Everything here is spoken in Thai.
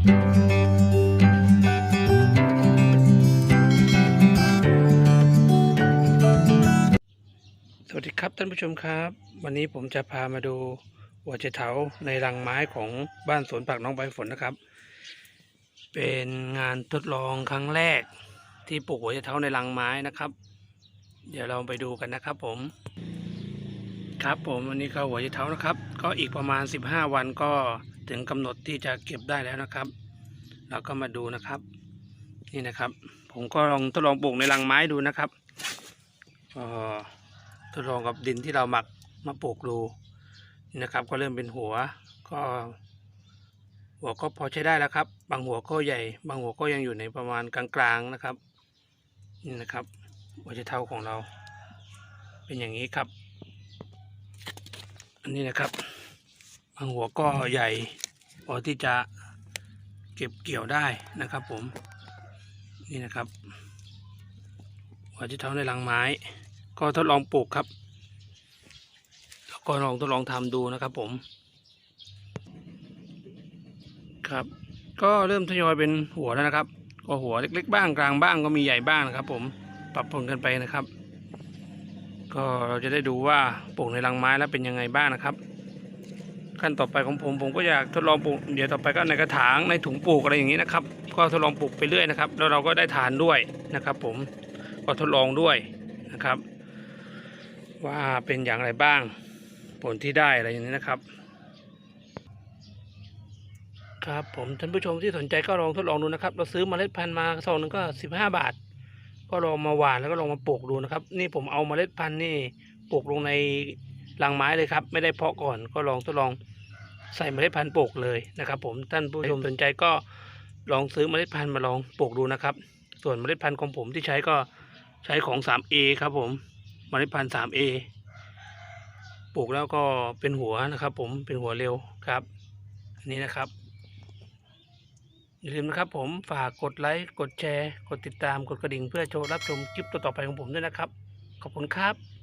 สวัสดีครับท่านผู้ชมครับ วันนี้ผมจะพามาดูหัวใจเถาในรังไม้ของบ้านสวนผักน้องใบฝนนะครับ เป็นงานทดลองครั้งแรกที่ปลูกหัวใจเถาในรังไม้นะครับ เดี๋ยวเราไปดูกันนะครับผมครับผมวันนี้ก็หัวใจเถานะครับ ก็อีกประมาณ 15 วันก็ ถึงกำหนดที่จะเก็บได้แล้วนะครับ เราก็มาดูนะครับ นี่นะครับ ผมก็ลองทดลองปลูกในรังไม้ดูนะครับทดลองกับดินที่เราหมักมาปลูกดูนี่นะครับ ก็เริ่มเป็นหัวก็ หัวก็พอใช้ได้แล้วครับ บางหัวก็ใหญ่ บางหัวก็ยังอยู่ในประมาณกลางๆนะครับนี่นะครับหัวใจเท้าของเรา เป็นอย่างนี้ครับ อันนี้นะครับางหัวก็ใหญ่พอที่จะเก็บเกี่ยวได้นะครับผม นี่นะครับหัวใจเท้าในรังไม้ ก็ทดลองปลูกครับ แล้วก็ลองทดลองทำดูนะครับผม ครับ ก็เริ่มทยอยเป็นหัวแล้วนะครับ ก็หัวเล็ก ๆ บ้างกลางบ้างก็มีใหญ่บ้างนะครับ ผมปรับปนกันไปนะครับ ก็เราจะได้ดูว่าปลูกในรังไม้แล้วเป็นยังไงบ้างนะครับ ขั้นต่อไปของผมผมก็อยากทดลองปลูกเดี๋ยวต่อไปก็ในกระถางในถุงปลูกอะไรอย่างนี้นะครับ ก็ทดลองปลูกไปเรื่อยนะครับ แล้วเราก็ได้ทานด้วยนะครับ ผมก็ทดลองด้วยนะครับ ว่าเป็นอย่างไรบ้าง ผลที่ได้อะไรอย่างนี้นะครับ ครับผมท่านผู้ชมที่สนใจก็ลองทดลองดูนะครับ เราซื้อเมล็ดพันธุ์มาซองหนึงก็สิบห้าบาท ก็ลองมาหว่านแล้วก็ลองมาปลูกดูนะครับ นี่ผมเอาเมล็ดพันธุ์นี่ปลูกลงในรังไม้เลยครับ ไม่ได้เพาะก่อนก็ลองทดลอง ใส่เมล็ดพันธุ์ปลูกเลยนะครับ ผมท่านผู้ชมสนใจก็ลองซื้อเมล็ดพันธุ์มาลองปลูกดูนะครับ ส่วนเมล็ดพันธุ์ของผมที่ใช้ก็ใช้ของ 3A ครับผมเมล็ดพันธุ์ 3A ปลูกแล้วก็เป็นหัวนะครับ ผมเป็นหัวเร็วครับอันนี้นะครับอย่าลืมนะครับ ผมฝากกดไลค์กดแชร์ กดติดตามกดกระดิ่งเพื่อโชว์รับชมคลิปต่อๆไปของผมด้วยนะครับ ขอบคุณครับ